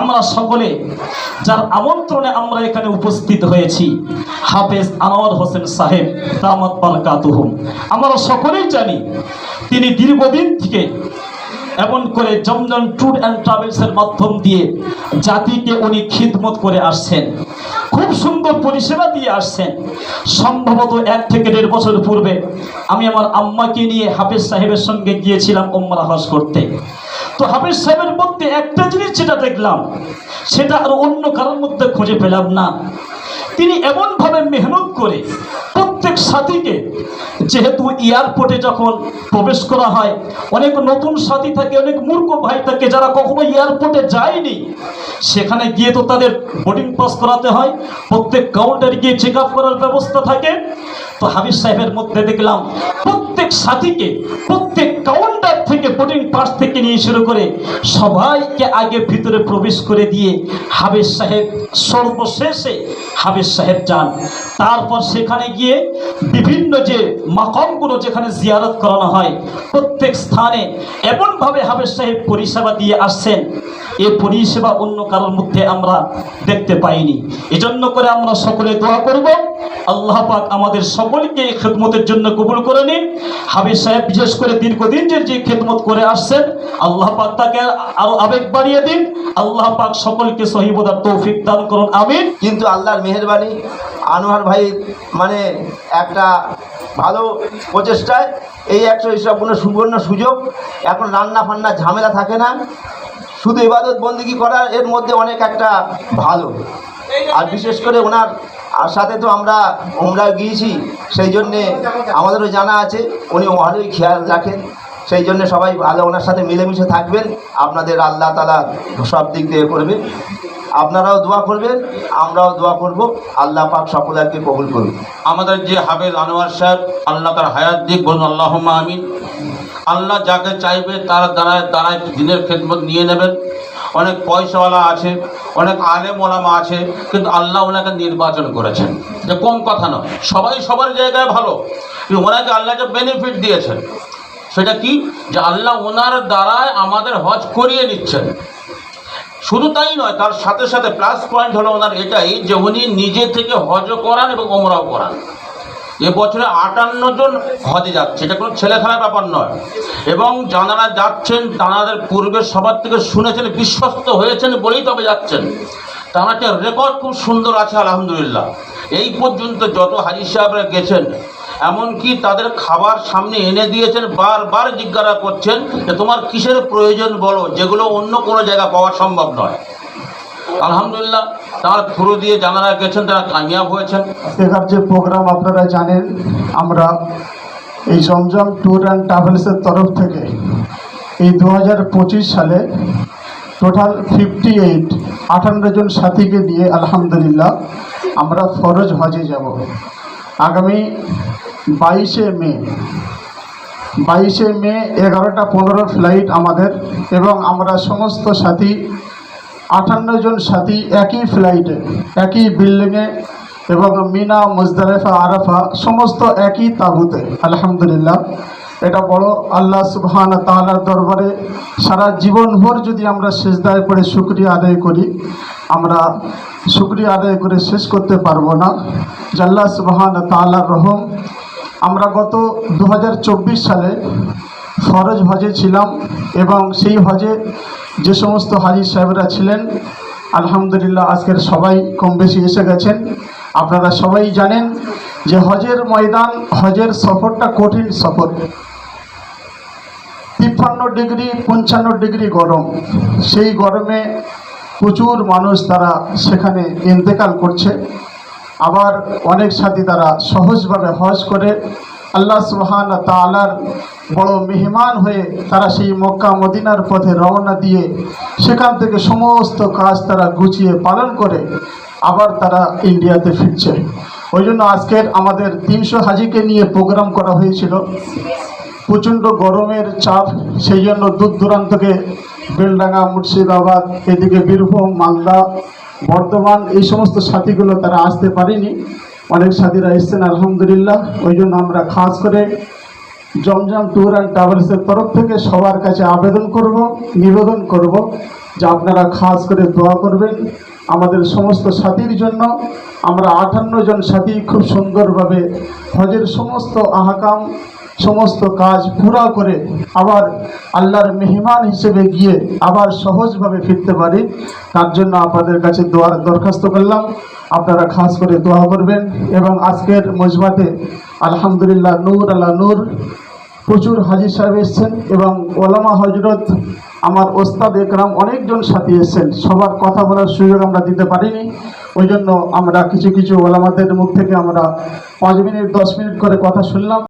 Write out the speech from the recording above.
আমরা সকলে যার আমন্ত্রণে আমরা এখানে উপস্থিত হয়েছি, হাফেজ আনোয়ার হোসেন সাহেব, দামাত বারকাতুহুম। আমরা সকলেই জানি তিনি দীর্ঘদিন থেকে এমন করে জমজম ট্যুর অ্যান্ড ট্রাভেলসের মাধ্যম দিয়ে জাতিকে উনি খিদমত করে আসছেন, খুব সুন্দর পরিষেবা দিয়ে আসছেন। সম্ভবত এক থেকে দেড় বছর পূর্বে আমি আমার আম্মাকে নিয়ে হাফেজ সাহেবের সঙ্গে গিয়েছিলাম ওমরা হজ করতে। তো হাফেজ সাহেবের মধ্যে একটা জিনিস যেটা দেখলাম, সেটা আর অন্য কারোর মধ্যে খুঁজে পেলাম না। তিনি এমনভাবে মেহনত করে প্রত্যেক সাথীকে, যেহেতু এয়ারপোর্টে যখন প্রবেশ করা হয়, অনেক নতুন সাথী থাকে, অনেক মূর্খ ভাই থাকে যারা কখনো এয়ারপোর্টে যায়নি, সেখানে গিয়ে তো তাদের বোর্ডিং পাস করাতে হয়, প্রত্যেক কাউন্টারে গিয়ে চেক করার ব্যবস্থা থাকে। তো হাবিজ সাহেবের মধ্যে দেখলাম, প্রত্যেক সাথীকে, প্রত্যেক কাউন্টার থেকে বোর্ডিং পাস থেকে নিয়ে শুরু করে সবাইকে আগে ভিতরে প্রবেশ করে দিয়ে হাবিজ সাহেব সর্বশেষে হাবিজ সাহেব যান। তারপর সেখানে গিয়ে বিভিন্ন যে মাকমগুলো যেখানে জিয়ারত করানো হয়, প্রত্যেক স্থানে এমনভাবে হাবিজ সাহেব পরিষেবা দিয়ে আসছেন। এ পরিষেবা অন্য কারোর মধ্যে আমরা দেখতে পাইনি। এজন্য করে আমরা সকলে দোয়া করব। আল্লাহ পাক আমাদের সকলকে এই খেদমতের জন্য কবুল করে নিন। হাবিজ সাহেব, বিশেষ করে দীর্ঘদিন যে যে খেদমত করে আসছেন, আল্লাহ পাক তাকে আরও আবেগ বাড়িয়ে দিন। আল্লাহ পাক সকলকে সহিবদার তৌফিক দান করুন। আমিন। কিন্তু আল্লাহর মেহেরবানি, আনোয়ার ভাই মানে একটা ভালো প্রচেষ্টায় এই একটা এইসবগুলো সুবর্ণ সুযোগ। এখন রান্না ফান্না ঝামেলা থাকে না। শুধু ইবাদত বন্দিগি করার? এর মধ্যে অনেক একটা ভালো। আর বিশেষ করে ওনার আর সাথে তো আমরা ওমরা গিয়েছি, সেই জন্যে আমাদেরও জানা আছে, উনি ভালোই খেয়াল রাখেন। সেই জন্য সবাই ভালো ওনার সাথে মিলেমিশে থাকবেন। আপনাদের আল্লাহ তালা সব দিক দিয়ে করবেন আপনারাও দোয়া করবেন, আমরাও দোয়া করব। আল্লাহ পাক সকলকে কবুল করুন আমাদের যে হাফেজ আনোয়ার সাহেব, আল্লাহ তার হায়াত দিক, বলুন আল্লাহ আমিন। আল্লাহ যাকে চাইবে, তার দ্বারায় দ্বারায় দিনের খেদমত নিয়ে নেবেন। অনেক পয়সাওয়ালা আছে, অনেক আলেম ওলামা আছে, কিন্তু আল্লাহ ওনাকে নির্বাচন করেছেন। যে কম কথা নয়, সবাই সবার জায়গায় ভালো, কিন্তু ওনাকে আল্লাহ যে বেনিফিট দিয়েছেন। সেটা কি? যে আল্লাহ ওনার দ্বারায় আমাদের হজ করিয়ে নিচ্ছেন। শুধু তাই নয়, তার সাথে সাথে প্লাস পয়েন্ট হলো ওনার এটাই যে উনি নিজে থেকে হজও করান এবং ওমরাও করান। এ বছরে আটান্ন জন হজে যাচ্ছে। এটা কোনো ছেলে খেলার ব্যাপার নয়। এবং যারা যাচ্ছেন, তাঁদের পূর্বে সবার থেকে শুনেছেন, বিশ্বস্ত হয়েছেন বলেই তবে যাচ্ছেন। তার একটা রেকর্ড খুব সুন্দর আছে, আলহামদুলিল্লাহ। এই পর্যন্ত যত হাজি সাহেবরা গেছেন, এমনকি তাদের খাবার সামনে এনে দিয়েছেন, বারবার জিজ্ঞাসা করছেন যে, তোমার কিসের প্রয়োজন বলো? যেগুলো অন্য কোনো জায়গা পাওয়া সম্ভব নয়। আলহামদুলিল্লাহ, তার থ্রু দিয়ে যারা গেছেন, তারা কামিয়াব হয়েছেন। আজকেকার যে প্রোগ্রাম আপনারা জানেন, আমরা এই জমজম ট্যুর অ্যান্ড ট্রাভেলসের তরফ থেকে এই দু হাজার পঁচিশ সালে টোটাল ফিফটি এইট আটান্ন জন সাথীকে নিয়ে আলহামদুলিল্লাহ আমরা ফরজ হজে যাব। আগামী বাইশে মে বাইশে মে এগারোটা পনেরো ফ্লাইট আমাদের এবং আমরা সমস্ত সাথী আটান্ন জন সাথী একই ফ্লাইটে একই বিল্ডিংয়ে এবং মিনা মুজদারেফা আরাফা সমস্ত একই তাঁবুতে। আলহামদুলিল্লাহ, এটা বড় আল্লাহ সুবহান তাআলার দরবারে সারা জীবনভর যদি আমরা সেজদায় পড়ে শুক্রিয়া আদায় করি, আমরা শুক্রিয়া আদায় করে শেষ করতে পারব না। আল্লাহ সুবহান তাআলার রহম, আমরা গত দু হাজার চব্বিশ সালে ফরজ হজে ছিলাম এবং সেই হজে যে সমস্ত হাজি সাহেবরা ছিলেন, আলহামদুলিল্লাহ আজকের সবাই কম বেশি এসে গেছেন। আপনারা সবাই জানেন যে হজের ময়দান, হজের সফরটা কঠিন সফর। তিপ্পান্ন ডিগ্রি, পঞ্চান্ন ডিগ্রি গরম। সেই গরমে প্রচুর মানুষ তারা সেখানে ইন্তেকাল করছে। আবার অনেক সাথী তারা সহজভাবে হজ করে আল্লাহ সুবহান তালার বড় মেহমান হয়ে তারা সেই মক্কা মদিনার পথে রওনা দিয়ে সেখান থেকে সমস্ত কাজ তারা গুছিয়ে পালন করে আবার তারা ইন্ডিয়াতে ফিরছে। ওই জন্য আজকের আমাদের তিনশো হাজিকে নিয়ে প্রোগ্রাম করা হয়েছিল। প্রচণ্ড গরমের চাপ, সেই জন্য দূর দূরান্তকে বেলডাঙ্গা, মুর্শিদাবাদ, এদিকে বীরভূম, মালদা, বর্ধমান এই সমস্ত সাথীগুলো তারা আসতে পারেনি। অনেক সাথীরা এসছেন, আলহামদুলিল্লাহ। ওই জন্য আমরা খাস করে জমজম ট্যুর অ্যান্ড ট্রাভেলসের তরফ থেকে সবার কাছে আবেদন করব, নিবেদন করব যে আপনারা খাস করে দোয়া করবেন। আমাদের সমস্ত সাথীর জন্য আমরা আটান্ন জন সাথী খুব সুন্দরভাবে হজের সমস্ত আহকাম, সমস্ত কাজ পুরা করে আবার আল্লাহর মেহমান হিসেবে গিয়ে আবার সহজভাবে ফিরতে পারি। তার জন্য আপনাদের কাছে দোয়ার দরখাস্ত করলাম। আপনারা খাস করে দোয়া করবেন এবং আজকের মজমাতে আলহামদুলিল্লাহ নূর আল্লাহ নূর প্রচুর হাজির সাহেব এসছেন এবং ওলামা হজরত আমার ওস্তাদ একরাম অনেকজন সাথী এসছেন। সবার কথা বলার সুযোগ আমরা দিতে পারিনি। ওই জন্য আমরা কিছু কিছু ওলামাদের মুখ থেকে আমরা পাঁচ মিনিট, দশ মিনিট করে কথা শুনলাম।